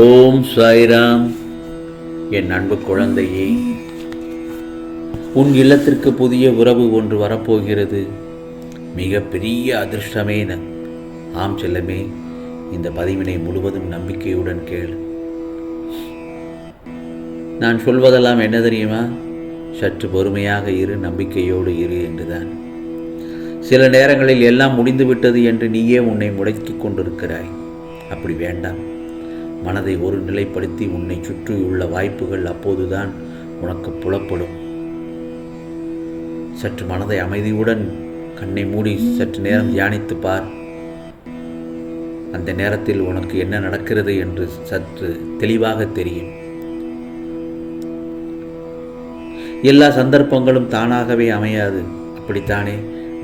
ஓம் சாய்ராம். என் அன்பு குழந்தையே உன் இல்லத்திற்கு புதிய உறவு ஒன்று வரப்போகிறது. மிக பெரிய அதிர்ஷ்டமே ஆம் செல்லமே இந்த பதிவினை முழுவதும் நம்பிக்கையுடன் கேள். நான் சொல்வதெல்லாம் என்ன தெரியுமா? சற்று பொறுமையாக இரு நம்பிக்கையோடு இரு என்றுதான். சில நேரங்களில் எல்லாம் முடிந்துவிட்டது என்று நீயே உன்னை முடக்கிக் கொண்டிருக்கிறாய். அப்படி வேண்டாம். மனதை ஒரு நிலைப்படுத்தி உன்னை சுற்றியுள்ள வாய்ப்புகள் அப்போதுதான் உனக்கு புலப்படும். சற்று மனதை அமைதியுடன் கண்ணை மூடி சற்று நேரம் தியானித்து பார். அந்த நேரத்தில் உனக்கு என்ன நடக்கிறது என்று சற்று தெளிவாக தெரியும். எல்லா சந்தர்ப்பங்களும் தானாகவே அமையாது. அப்படித்தானே?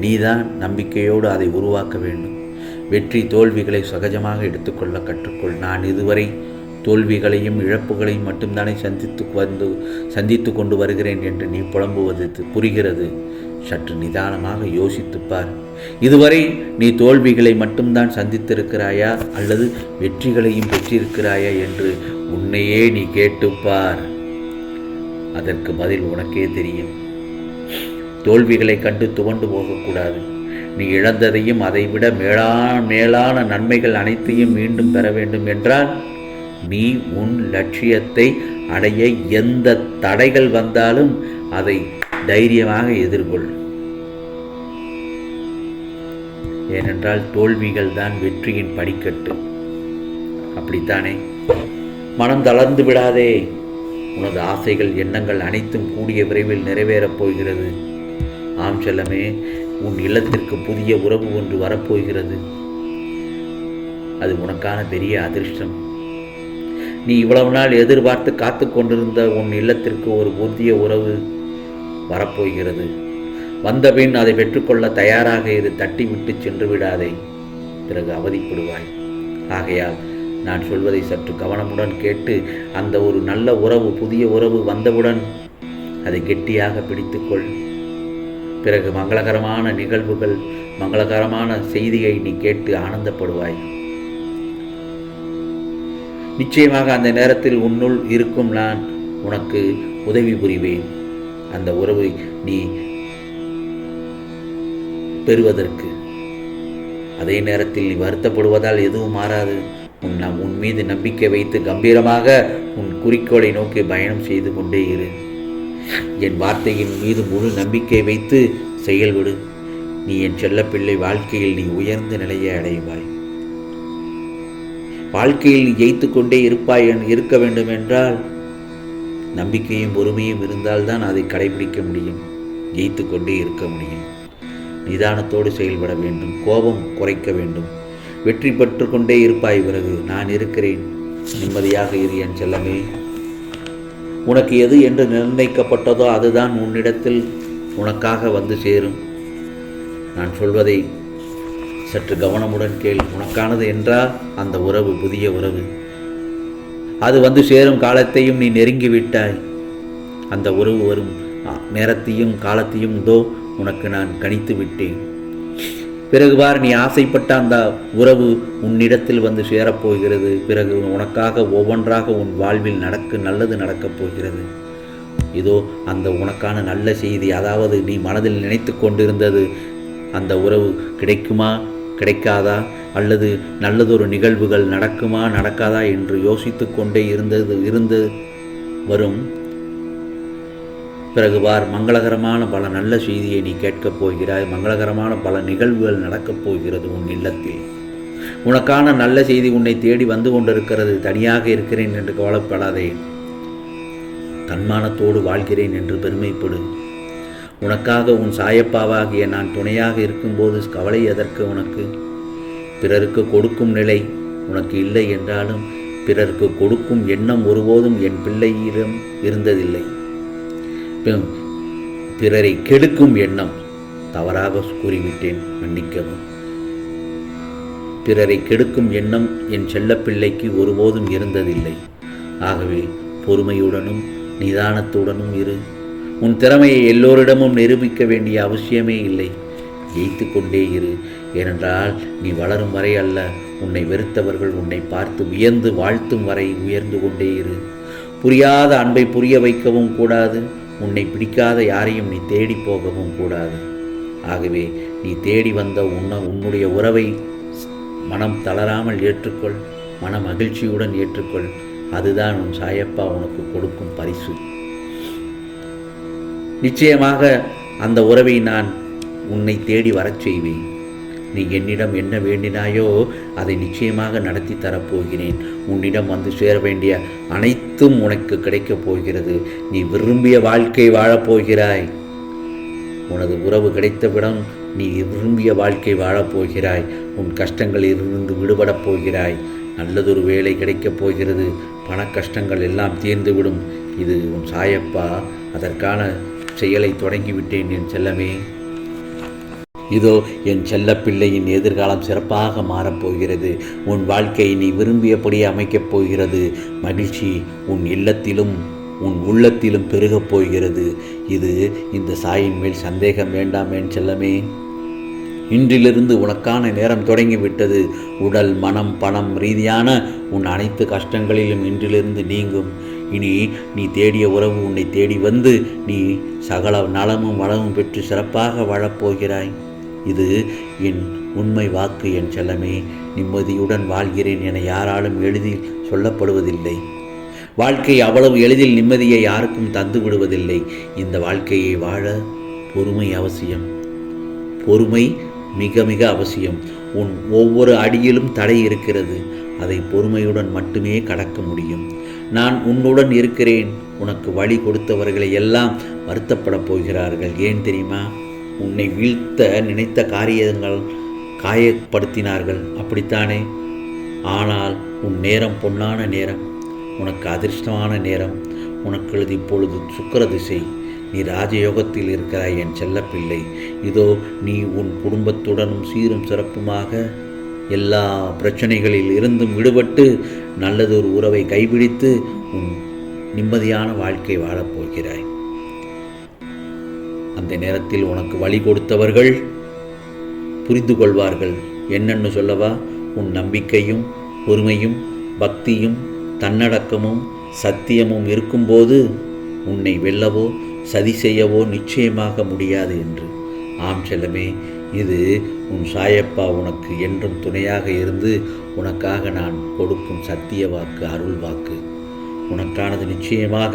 நீதான் நம்பிக்கையோடு அதை உருவாக்க வேண்டும். வெற்றி தோல்விகளை சகஜமாக எடுத்துக்கொள்ள கற்றுக்கொள். நான் இதுவரை தோல்விகளையும் இழப்புகளையும் மட்டும்தானே சந்தித்து வந்து சந்தித்து கொண்டு வருகிறேன் என்று நீ புலம்புவது புரிகிறது. சற்று நிதானமாக யோசித்துப்பார் இதுவரை நீ தோல்விகளை மட்டும்தான் சந்தித்திருக்கிறாயா அல்லது வெற்றிகளையும் பெற்றிருக்கிறாயா என்று உன்னையே நீ கேட்டுப்பார் அதற்கு பதில் உனக்கே தெரியும். தோல்விகளை கண்டு துவண்டு போகக்கூடாது. நீ இழந்ததையும் அதைவிட மேலா மேலான நன்மைகள் அனைத்தையும் மீண்டும் பெற வேண்டும் என்றால் நீ உன் லட்சியத்தை அடைய எந்த தடைகள் வந்தாலும் அதை தைரியமாக எதிர்கொள். ஏனென்றால் தோல்விகள் தான் வெற்றியின் படிக்கட்டு. அப்படித்தானே? மனம் தளர்ந்து விடாதே. உனது ஆசைகள் எண்ணங்கள் அனைத்தும் கூடிய விரைவில் நிறைவேறப் போகிறது. ஆம் செல்லமே உன் இல்லத்திற்கு புதிய உறவு ஒன்று வரப்போகிறது. அது உனக்கான பெரிய அதிர்ஷ்டம். நீ இவ்வளவு நாள் எதிர்பார்த்து காத்து கொண்டிருந்த உன் இல்லத்திற்கு ஒரு புதிய உறவு வரப்போகிறது. வந்தபின் அதை பெற்றுக்கொள்ள தயாராக இது தட்டி விட்டு சென்று விடாதே. பிறகு அவதிப்படுவாய். ஆகையால் நான் சொல்வதை சற்று கவனமுடன் கேட்டு அந்த ஒரு நல்ல உறவு புதிய உறவு வந்தவுடன் அதை கெட்டியாக பிடித்துக்கொள். பிறகு மங்களகரமான நிகழ்வுகள் மங்களகரமான செய்தியை நீ கேட்டு ஆனந்தப்படுவாய். நிச்சயமாக அந்த நேரத்தில் உன்னுள் இருக்கும் நான் உனக்கு உதவி புரிவேன். அந்த உறவை நீ பெறுவதற்கு. அதே நேரத்தில் நீ வருத்தப்படுவதால் எதுவும் மாறாது. உன் நம் உன் மீது நம்பிக்கை வைத்து கம்பீரமாக உன் குறிக்கோளை நோக்கி பயணம் செய்து கொண்டே இரு. என் வார்த்தையின் மீது முழு நம்பிக்கை வைத்து செயல்படு நீ என் செல்லப்பிள்ளை வாழ்க்கையில் நீ உயர்ந்த நிலையை அடைவாய் வாழ்க்கையில் நீ ஜெயித்து கொண்டே இருப்பாய் என் இருக்க வேண்டும் என்றால் நம்பிக்கையும் பொறுமையும் இருந்தால்தான் அதை கடைபிடிக்க முடியும். ஜெயித்து கொண்டே இருக்க முடியும். நிதானத்தோடு செயல்பட வேண்டும். கோபம் குறைக்க வேண்டும். வெற்றி பெற்று கொண்டே இருப்பாய் பிறகு நான் இருக்கிறேன். நிம்மதியாக இரு என் செல்லமே. உனக்கு எது என்று நிர்ணயிக்கப்பட்டதோ அதுதான் உன்னிடத்தில் உனக்காக வந்து சேரும். நான் சொல்வதை சற்று கவனமுடன் கேள். உனக்கானது என்றால் அந்த உறவு புதிய உறவு. அது வந்து சேரும் காலத்தையும் நீ நெருங்கி விட்டாய் அந்த உறவு வரும் நேரத்தையும் காலத்தையும் இதோ உனக்கு நான் கணித்து விட்டேன் பிறகு பார் நீ ஆசைப்பட்ட அந்த உறவு உன்னிடத்தில் வந்து சேரப்போகிறது. பிறகு உனக்காக ஒவ்வொன்றாக உன் வாழ்வில் நடக்க நல்லது நடக்கப் போகிறது. இதோ அந்த உனக்கான நல்ல செய்தி அதாவது நீ மனதில் நினைத்து கொண்டிருந்தது அந்த உறவு கிடைக்குமா கிடைக்காதா? அல்லது நல்லதொரு நிகழ்வுகள் நடக்குமா நடக்காதா என்று யோசித்து கொண்டே இருந்தது இருந்து வரும் பிறகு வார் மங்களகரமான பல நல்ல செய்தியை நீ கேட்கப் போகிறாய். மங்களகரமான பல நிகழ்வுகள் நடக்கப் போகிறது உன் இல்லத்தில். உனக்கான நல்ல செய்தி உன்னை தேடி வந்து கொண்டிருக்கிறது. தனியாக இருக்கிறேன் என்று கவலைப்படாதே. தன்மானத்தோடு வாழ்கிறேன் என்று பெருமைப்படு. உனக்காக உன் சாயப்பாவாகிய நான் துணையாக இருக்கும்போது கவலை எதற்கு உனக்கு? பிறருக்கு கொடுக்கும் நிலை உனக்கு இல்லை என்றாலும் பிறருக்கு கொடுக்கும் எண்ணம் ஒருபோதும் என் பிள்ளையிடம் இருந்ததில்லை. பிறரை கெடுக்கும் எண்ணம் தவறாக கூறிவிட்டேன் மன்னிக்கவும். பிறரை கெடுக்கும் எண்ணம் என் செல்லப்பிள்ளைக்கு ஒருபோதும் இருந்ததில்லை. ஆகவே பொறுமையுடனும் நிதானத்துடனும் இரு. உன் திறமையை எல்லோரிடமும் நிரூபிக்க வேண்டிய அவசியமே இல்லை. ஜெயித்து கொண்டே இரு. ஏனென்றால் நீ வளரும் வரை அல்ல உன்னை வெறுத்தவர்கள் உன்னை பார்த்து வியந்து வாழ்த்தும் வரை உயர்ந்து கொண்டே இரு. புரியாத அன்பை புரிய வைக்கவும் கூடாது. உன்னை பிடிக்காத யாரையும் நீ தேடி போகவும் கூடாது. ஆகவே நீ தேடி வந்த உன்ன உன்னுடைய உறவை மனம் தளராமல் ஏற்றுக்கொள் மன மகிழ்ச்சியுடன் ஏற்றுக்கொள். அதுதான் உன் சாயப்பா உனக்கு கொடுக்கும் பரிசு. நிச்சயமாக அந்த உறவை நான் உன்னை தேடி வரச் செய்வேன். நீ என்னிடம் என்ன வேண்டினாயோ அதை நிச்சயமாக நடத்தி தரப்போகிறேன். உன்னிடம் வந்து சேர வேண்டிய அனைத்தும் உனக்கு கிடைக்கப் போகிறது. நீ விரும்பிய வாழ்க்கை வாழப்போகிறாய் உனது உறவு கிடைத்தவிடம் நீ விரும்பிய வாழ்க்கை வாழப்போகிறாய் உன் கஷ்டங்களில் இருந்து விடுபடப் போகிறாய். நல்லதொரு வேலை கிடைக்கப் போகிறது. பண கஷ்டங்கள் எல்லாம் தீர்ந்துவிடும். இது உன் சாயப்பா. அதற்கான செயலை தொடங்கிவிட்டேன் என் செல்லமே. இதோ என் செல்லப்பிள்ளையின் எதிர்காலம் சிறப்பாக மாறப்போகிறது. உன் வாழ்க்கை நீ விரும்பியபடி அமைக்கப் போகிறது. மகிழ்ச்சி உன் இல்லத்திலும் உன் உள்ளத்திலும் பெருகப் போகிறது. இது இந்த சாயின் மேல் சந்தேகம் வேண்டாம் என் செல்லமே. இன்றிலிருந்து உனக்கான நேரம் தொடங்கிவிட்டது. உடல் மனம் பணம் ரீதியான உன் அனைத்து கஷ்டங்களிலும் இன்றிலிருந்து நீங்கும். இனி நீ தேடிய உறவு உன்னை தேடி வந்து நீ சகல நலமும் வளமும் பெற்று சிறப்பாக வாழப்போகிறாய் இது என் உண்மை வாக்கு என் செல்லமே. நிம்மதியுடன் வாழ்கிறேன் என யாராலும் எளிதில் சொல்லப்படுவதில்லை. வாழ்க்கை அவ்வளவு எளிதில் நிம்மதியை யாருக்கும் தந்து விடுவதில்லை. இந்த வாழ்க்கையை வாழ பொறுமை அவசியம். பொறுமை மிக மிக அவசியம். உன் ஒவ்வொரு அடியிலும் தடை இருக்கிறது. அதை பொறுமையுடன் மட்டுமே கடக்க முடியும். நான் உன்னுடன் இருக்கிறேன். உனக்கு வழி கொடுத்தவர்களை எல்லாம் வருத்தப்படப் போகிறார்கள். ஏன் தெரியுமா? உன்னை வீழ்த்த நினைத்த காரியங்கள் காயப்படுத்தினார்கள். அப்படித்தானே? ஆனால் உன் நேரம் பொன்னான நேரம். உனக்கு அதிர்ஷ்டமான நேரம். உனக்கு இப்பொழுது சுக்கர திசை. நீ ராஜயோகத்தில் இருக்கிறாய் என் செல்லப்பிள்ளை. இதோ நீ உன் குடும்பத்துடனும் சீரும் சிறப்புமாக எல்லா பிரச்சனைகளில் இருந்தும் விடுபட்டு நல்லதொரு உறவை கைபிடித்து உன் நிம்மதியான வாழ்க்கை வாழப்போகிறாய் அந்த நேரத்தில் உனக்கு வழி கொடுத்தவர்கள் புரிந்து கொள்வார்கள் என்னன்னு சொல்லவா? உன் நம்பிக்கையும் பொறுமையும் பக்தியும் தன்னடக்கமும் சத்தியமும் இருக்கும்போது உன்னை வெல்லவோ சதி செய்யவோ நிச்சயமாக முடியாது என்று. ஆம் செல்லமே இது உன் சாயப்பா உனக்கு என்றும் துணையாக இருந்து உனக்காக நான் கொடுக்கும் சத்திய வாக்கு அருள் வாக்கு. உனக்கானது நிச்சயமாக